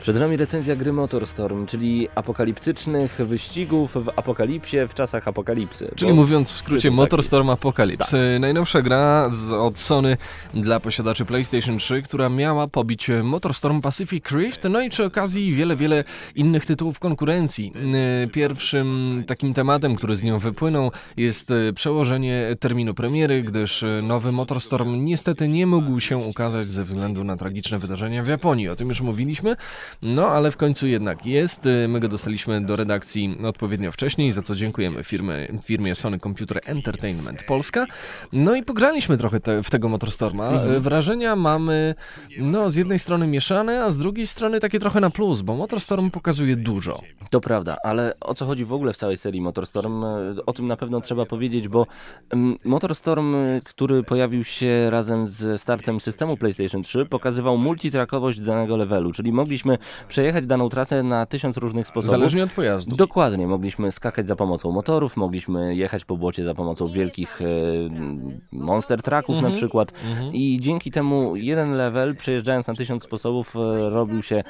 Przed nami recenzja gry Motorstorm, czyli apokaliptycznych wyścigów w apokalipsie w czasach apokalipsy. Czyli mówiąc w skrócie tytuł Motorstorm Apocalypse. Tak. Najnowsza gra z, od Sony dla posiadaczy PlayStation 3, która miała pobić Motorstorm Pacific Rift, no i przy okazji wiele, wiele innych tytułów konkurencji. E, Pierwszym takim tematem, który z nią wypłynął jest e, przełożenie terminu premiery, gdyż e, nowy Motorstorm niestety nie mógł się ukazać ze względu na tragiczne wydarzenia w Japonii. O tym już mówiliśmy, no ale w końcu jednak jest. My go dostaliśmy do redakcji odpowiednio wcześniej, za co dziękujemy firmy, firmie Sony Computer Entertainment Polska. No i pograliśmy trochę te, w tego Motorstorma. Mhm. Wrażenia mamy no z jednej strony mieszane, a z drugiej strony takie trochę na plus, bo Motorstorm pokazuje dużo. To prawda, ale o co chodzi w ogóle w całej serii Motorstorm? O tym na pewno trzeba powiedzieć, bo mm, Motorstorm, który pojawił się razem ze startem systemu PlayStation 3, pokazywał multitrackowość danego levelu, czyli mogliśmy przejechać daną trasę na tysiąc różnych sposobów. Zależnie od pojazdu. Dokładnie, mogliśmy skakać za pomocą motorów, mogliśmy jechać po błocie za pomocą wielkich e, monster trucków Mhm. na przykład Mhm. i dzięki temu jeden level przejeżdżając na tysiąc sposobów e, robił się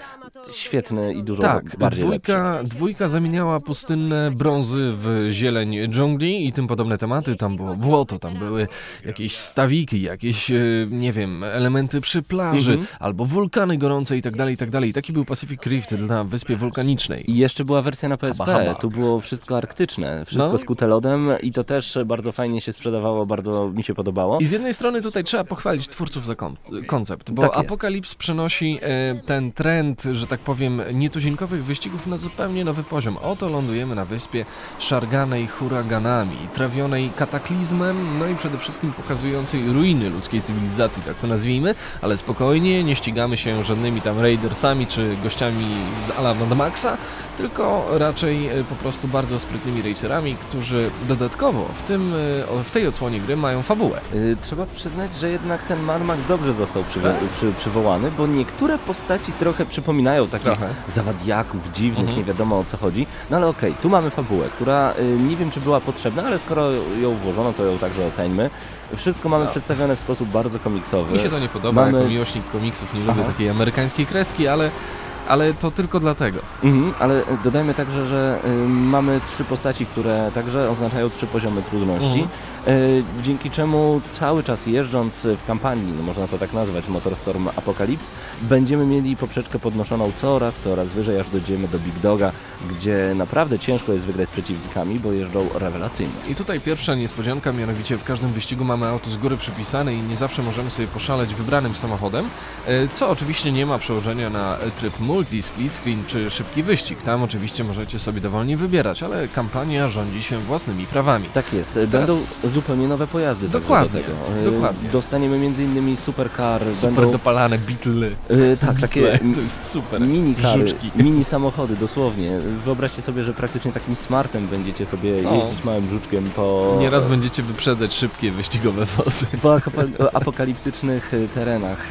świetny i dużo Tak, bardziej lepszy. dwójka, dwójka zamieniała pustynne brązy w zieleń dżungli i tym podobne tematy. Tam było błoto, tam były jakieś stawiki, jakieś, e, nie wiem, elementy przy plaży, Mhm. albo wulkany gorące i tak dalej, i tak dalej. Taki był Pacific Rift na wyspie wulkanicznej. I jeszcze była wersja na PSP, haba. tu było wszystko arktyczne, wszystko No. skute lodem i to też bardzo fajnie się sprzedawało, bardzo mi się podobało. I z jednej strony tutaj trzeba pochwalić twórców za kon- koncept, bo Tak. Apokalips przenosi e, ten trend, że tak powiem, nietuzinkowych wyścigów na zupełnie nowy poziom. Oto lądujemy na wyspie szarganej huraganami, trawionej kataklizmem, no i przede wszystkim pokazującej ruiny ludzkiej cywilizacji, tak to nazwijmy, ale spokojnie, nie ścigamy się żadnymi tam raidersami czy gościami z ala Mad Maxa, tylko raczej e, po prostu bardzo sprytnymi racerami, którzy dodatkowo w, tym, e, w tej odsłonie gry mają fabułę. Y, Trzeba przyznać, że jednak ten Mad Max dobrze został Tak? przy, przywołany, bo niektóre postaci trochę przypominają takich Trochę. zawadiaków, dziwnych, Mhm. nie wiadomo o co chodzi. No ale okej, tu mamy fabułę, która nie wiem czy była potrzebna, ale skoro ją włożono, to ją także oceńmy. Wszystko mamy No. przedstawione w sposób bardzo komiksowy. Mi się to nie podoba, Mamy- jako miłośnik komiksów nie lubię Aha. takiej amerykańskiej kreski, ale, ale to tylko dlatego. Mhm, ale dodajmy także, że y, mamy trzy postaci, które także oznaczają trzy poziomy trudności. Mhm. Y, dzięki czemu cały czas jeżdżąc w kampanii, no można to tak nazwać, Motorstorm Apocalypse, będziemy mieli poprzeczkę podnoszoną coraz, coraz wyżej, aż dojdziemy do Big Doga, gdzie naprawdę ciężko jest wygrać z przeciwnikami, bo jeżdżą rewelacyjnie. I tutaj pierwsza niespodzianka, mianowicie w każdym wyścigu mamy auto z góry przypisane i nie zawsze możemy sobie poszaleć wybranym samochodem, e, co oczywiście nie ma przełożenia na tryb multi, split screen czy szybki wyścig. Tam oczywiście możecie sobie dowolnie wybierać, ale kampania rządzi się własnymi prawami. Tak jest, y, będą zupełnie nowe pojazdy także Dokładnie, do tego. Y, dokładnie. Dostaniemy m.in. supercar, Super będą... dopalane Beetle. y, tak, takie To jest super. Mini kary, Żuczki. mini samochody, dosłownie. Wyobraźcie sobie, że praktycznie takim smartem będziecie sobie No. jeździć małym żuczkiem po, Nieraz będziecie wyprzedzać szybkie wyścigowe wozy. po apoka- apokaliptycznych y, terenach.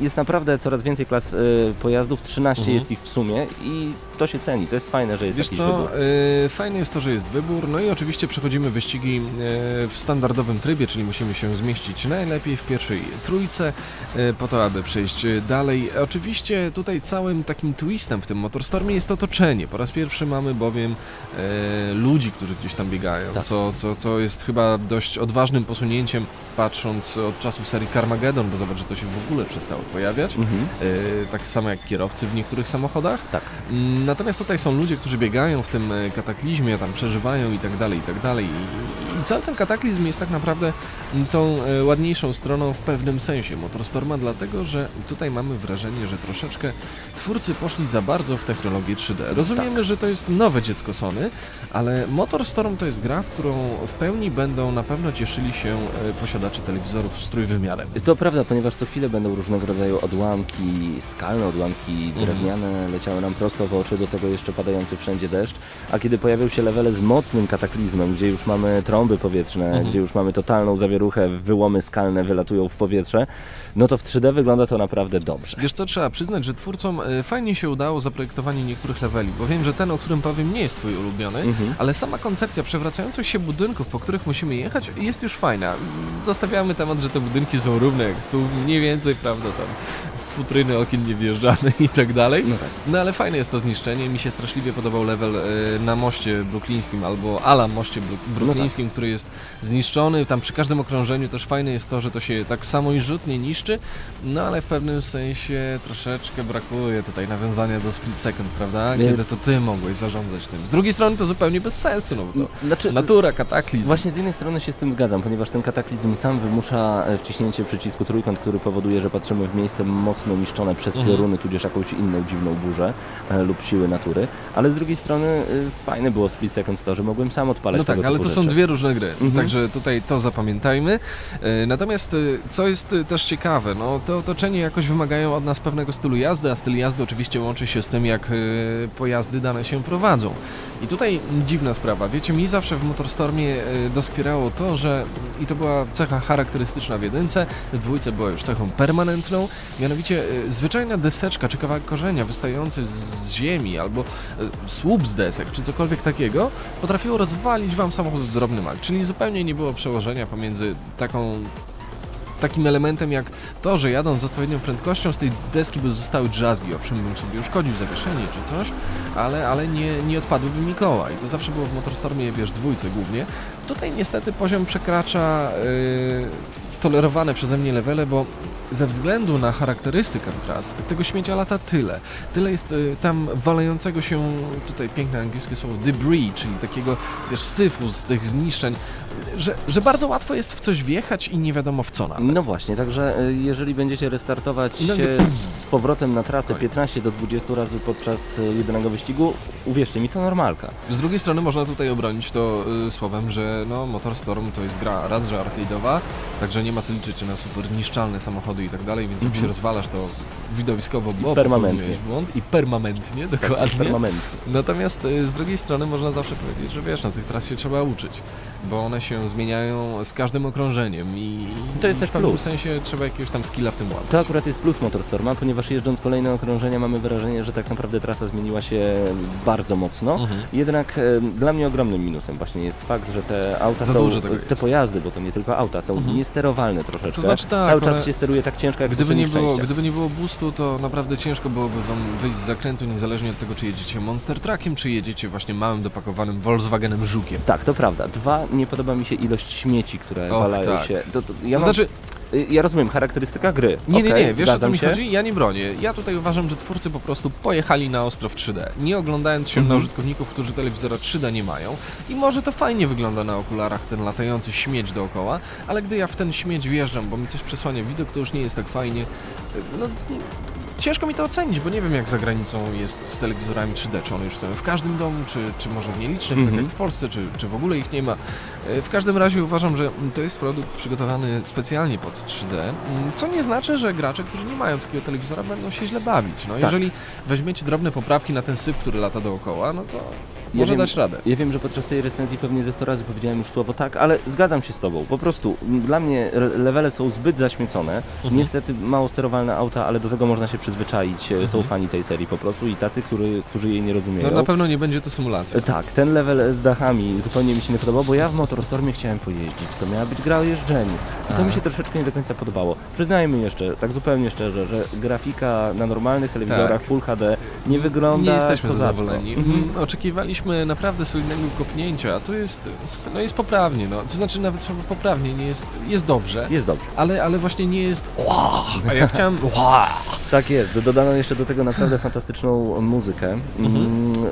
Jest naprawdę coraz więcej klas y, pojazdów, 13 Mhm. jest ich w sumie i to się ceni. To jest fajne, że jest Wiesz jakiś co, wybór. y, fajne jest to, że jest wybór, no i oczywiście przechodzimy wyścigi y, w standardowym trybie, czyli musimy się zmieścić najlepiej w pierwszej trójce, y, po to, aby przejść dalej. Oczywiście tutaj całym takim twistem w tym Motorstormie jest otoczenie. Po raz pierwszy mamy bowiem y, ludzi, którzy gdzieś tam biegają, Tak. co, co, co jest chyba dość odważnym posunięciem, patrząc od czasu serii Carmageddon, bo zobacz, że to się w ogóle przestało pojawiać. Mhm. Y, tak samo jak kierowcy w niektórych samochodach. Tak. Mm, Natomiast tutaj są ludzie, którzy biegają w tym e, kataklizmie, tam przeżywają i tak dalej, i tak dalej. I, i cały ten kataklizm jest tak naprawdę mm, tą e, ładniejszą stroną w pewnym sensie Motorstorma, dlatego że tutaj mamy wrażenie, że troszeczkę twórcy poszli za bardzo w technologię 3D. Rozumiemy, że to jest nowe dziecko Sony, ale Motorstorm to jest gra, w którą w pełni będą na pewno cieszyli się e, posiadacze telewizorów z trójwymiarem. To prawda, ponieważ co chwilę będą różnego rodzaju odłamki, skalne odłamki Mhm. drewniane leciały nam prosto w oczy, do tego jeszcze padający wszędzie deszcz, a kiedy pojawią się levele z mocnym kataklizmem, gdzie już mamy trąby powietrzne, Mhm. gdzie już mamy totalną zawieruchę, wyłomy skalne wylatują w powietrze, no to w 3D wygląda to naprawdę dobrze. Wiesz co, trzeba przyznać, że twórcom e, fajnie się udało zaprojektowanie niektórych leveli, bo wiem, że ten, o którym powiem, nie jest twój ulubiony, Mhm. ale sama koncepcja przewracających się budynków, po których musimy jechać, jest już fajna. Zostawiamy temat, że te budynki są równe jak stół, mniej więcej, prawda, tam futryny okien nie wjeżdżane i tak dalej. No tak. No ale fajne jest to zniszczenie. Mi się straszliwie podobał level e, na moście bruklińskim albo ala moście bruk- bruklińskim, który jest zniszczony. Tam przy każdym okrążeniu też fajne jest to, że to się tak samo i rzutnie niszczy, no ale w pewnym sensie troszeczkę brakuje tutaj nawiązania do split second, prawda? Kiedy to ty mogłeś zarządzać tym. Z drugiej strony to zupełnie bez sensu, no bo to Znaczy, natura, kataklizm. Właśnie z jednej strony się z tym zgadzam, ponieważ ten kataklizm sam wymusza e, wciśnięcie przycisku trójkąt, który powoduje, że patrzymy w miejsce mocno niszczone przez Mhm. pioruny, tudzież jakąś inną dziwną burzę e, lub siły natury, ale z drugiej strony e, fajne było split second to, że mogłem sam odpalać No tak, ale to są rzeczy. dwie różne gry, Mhm. także tutaj to zapamiętajmy. E, Natomiast co jest też ciekawe, no te otoczenie jakoś wymagają od nas pewnego stylu jazdy, a styl jazdy oczywiście łączy się z tym, jak pojazdy dane się prowadzą. I tutaj dziwna sprawa, wiecie, mi zawsze w Motorstormie doskwierało to, że i to była cecha charakterystyczna w jedynce, w dwójce była już cechą permanentną, mianowicie e, zwyczajna deseczka czy kawałek korzenia wystający z- ziemi albo e, słup z desek czy cokolwiek takiego potrafiło rozwalić wam samochód w drobny mak, czyli zupełnie nie było przełożenia pomiędzy taką takim elementem jak to, że jadąc z odpowiednią prędkością z tej deski by zostały drzazgi, owszem bym sobie uszkodził zawieszenie czy coś, ale, ale nie, nie odpadłyby mi koła i to zawsze było w Motorstormie, wiesz, dwójce głównie. Tutaj niestety poziom przekracza yy, tolerowane przeze mnie levele, bo ze względu na charakterystykę tras, tego śmiecia lata tyle. Tyle jest y, tam walającego się, tutaj piękne angielskie słowo, debris, czyli takiego, wiesz, syfu z tych zniszczeń, że, że bardzo łatwo jest w coś wjechać i nie wiadomo w co nawet. No właśnie, także e, jeżeli będziecie restartować No powrotem na trasę Koniec. 15 do 20 razy podczas e, jednego wyścigu, uwierzcie mi, to normalka. Z drugiej strony można tutaj obronić to y, słowem, że no, Motorstorm to jest gra raz, że arcade'owa, także nie ma co liczyć na super niszczalne samochody i tak dalej, więc jak Mhm. się rozwalasz to widowiskowo, bo permanentnie. błąd i permanentnie, dokładnie. Permanentnie. Natomiast y, z drugiej strony można zawsze powiedzieć, że wiesz, no tych tras się trzeba uczyć, bo one się zmieniają z każdym okrążeniem i To jest też w pewnym plus. sensie trzeba jakiegoś tam skilla w tym łapać. To akurat jest plus Motorstorma, ponieważ jeżdżąc kolejne okrążenia mamy wrażenie, że tak naprawdę trasa zmieniła się bardzo mocno. Mhm. Jednak e, dla mnie ogromnym minusem właśnie jest fakt, że te auta Za są, te jest. pojazdy, bo to nie tylko auta, są Mhm. niesterowalne troszeczkę. To znaczy tak, Cały czas się steruje tak ciężko jak Gdyby w nie, było, gdyby nie było to naprawdę ciężko byłoby wam wyjść z zakrętu, niezależnie od tego, czy jedziecie Monster Truckiem, czy jedziecie właśnie małym, dopakowanym Volkswagenem Żukiem. Tak, to prawda. Dwa, nie podoba mi się ilość śmieci, które Och, walają tak. się. To, to, ja, to mam, znaczy, ja rozumiem, charakterystyka gry. nie, nie, Okej, nie, wiesz o co mi się. chodzi? Ja nie bronię. Ja tutaj uważam, że twórcy po prostu pojechali na ostro w 3D, nie oglądając się Mhm. na użytkowników, którzy telewizora 3D nie mają. I może to fajnie wygląda na okularach, ten latający śmieć dookoła, ale gdy ja w ten śmieć wjeżdżam, bo mi coś przesłania widok, to już nie jest tak fajnie. No, ciężko mi to ocenić, bo nie wiem jak za granicą jest z telewizorami 3D, czy one już są w każdym domu, czy, czy może w nielicznych, tak Mhm. jak w Polsce, czy, czy w ogóle ich nie ma. E, W każdym razie uważam, że to jest produkt przygotowany specjalnie pod 3D, mm, co nie znaczy, że gracze, którzy nie mają takiego telewizora będą się źle bawić. No, Tak. Jeżeli weźmiecie drobne poprawki na ten syf, który lata dookoła, no to Ja może wiem- dać radę. Ja wiem, że podczas tej recenzji pewnie ze 100 razy powiedziałem już słowo tak, ale zgadzam się z Tobą. Po prostu dla mnie levele są zbyt zaśmiecone. Mhm. Niestety mało sterowalne auta, ale do tego można się przyzwyczaić. E, Są Mhm. fani tej serii po prostu i tacy, który, którzy jej nie rozumieją. No na pewno nie będzie to symulacja. E, Tak, ten level z dachami zupełnie mi się nie podobał, bo ja w Motorstormie chciałem pojeździć. To miała być gra o jeżdżeniu. I to A. mi się troszeczkę nie do końca podobało. Przyznajmy jeszcze, tak zupełnie szczerze, że grafika na normalnych telewizorach Tak. Full HD nie wygląda Nie jesteśmy kozacko. zadowoleni. Mhm. Mhm. Oczekiwaliśmy naprawdę solidnego kopnięcia, a tu jest, no jest poprawnie, no. To znaczy nawet poprawnie nie jest, jest dobrze, Jest dobrze. ale, ale właśnie nie jest a ja chciałem Tak jest, dodano jeszcze do tego naprawdę fantastyczną muzykę. Mhm. Mm,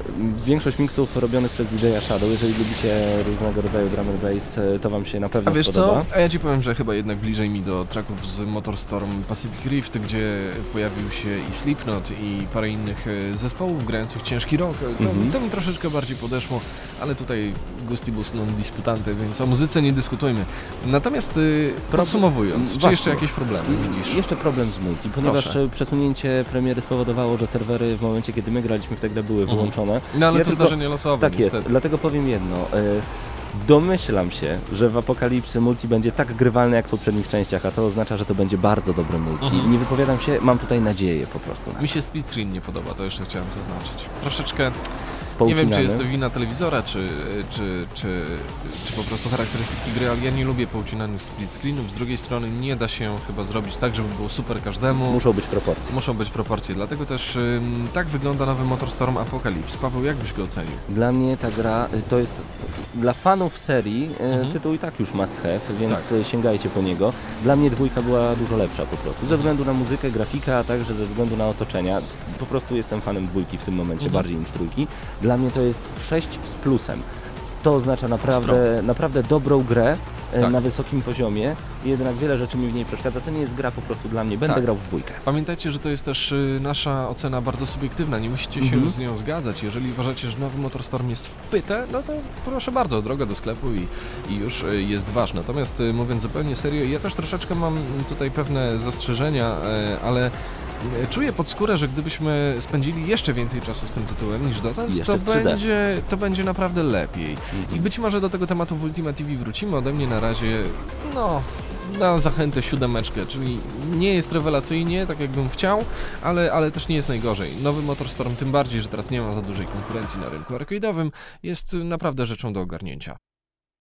Większość miksów robionych przez DJ Shadow, jeżeli lubicie różnego rodzaju drum and bass, e, to wam się na pewno A wiesz spodoba. co? A ja ci powiem, że chyba jednak bliżej mi do tracków z Motorstorm Pacific Rift, gdzie pojawił się i Slipknot i parę innych e, zespołów grających ciężki rock. To, Mhm. to mi troszeczkę bardziej podeszło, ale tutaj gustibus non disputante, więc o muzyce nie dyskutujmy. Natomiast y, podsumowując, czy Właśnie. jeszcze jakieś problemy widzisz? Jeszcze problem z multi, ponieważ Proszę. Przesunięcie premiery spowodowało, że serwery w momencie, kiedy my graliśmy w tę grę były Mhm. wyłączone. No ale Ja to tylko- zdarzenie losowe, Tak jest, niestety. dlatego powiem jedno. e, Domyślam się, że w Apokalipsy multi będzie tak grywalne jak w poprzednich częściach, a to oznacza, że to będzie bardzo dobre multi. Mhm. Nie wypowiadam się, mam tutaj nadzieję po prostu. Mi się split screen nie podoba, to jeszcze chciałem zaznaczyć. Troszeczkę Nie wiem, czy jest to wina telewizora, czy, czy, czy, czy po prostu charakterystyki gry, ale ja nie lubię poucinanych split screenów. Z drugiej strony nie da się chyba zrobić tak, żeby było super każdemu. Muszą być proporcje. Muszą być proporcje, dlatego też ym, tak wygląda nowy MotorStorm Apocalypse. Paweł, jak byś go ocenił? Dla mnie ta gra y, to jest dla fanów serii y, Mhm. tytuł i tak już must have, więc Tak. y, sięgajcie po niego. Dla mnie dwójka była dużo lepsza po prostu. Ze względu na muzykę, grafikę, a także ze względu na otoczenia. Po prostu jestem fanem dwójki w tym momencie Mhm. bardziej niż trójki. Dla mnie to jest 6 z plusem. To oznacza naprawdę, naprawdę dobrą grę y, Tak. na wysokim poziomie. Jednak wiele rzeczy mi w niej przeszkadza. To nie jest gra po prostu dla mnie. Będę Tak. grał w dwójkę. Pamiętajcie, że to jest też y, nasza ocena bardzo subiektywna, nie musicie się Mhm. z nią zgadzać. Jeżeli uważacie, że nowy MotorStorm jest w pytę, no to proszę bardzo, droga do sklepu i, i już y, jest wasz. Natomiast y, mówiąc zupełnie serio, ja też troszeczkę mam tutaj pewne zastrzeżenia, ale czuję pod skórę, że gdybyśmy spędzili jeszcze więcej czasu z tym tytułem niż dotąd, to w 3D. będzie, to będzie naprawdę lepiej. I być może do tego tematu w Ultima TV wrócimy. Ode mnie na razie, no, na zachętę siódemeczkę, czyli nie jest rewelacyjnie, tak jakbym chciał, ale, ale też nie jest najgorzej. Nowy MotorStorm, tym bardziej, że teraz nie ma za dużej konkurencji na rynku arcade'owym, jest naprawdę rzeczą do ogarnięcia.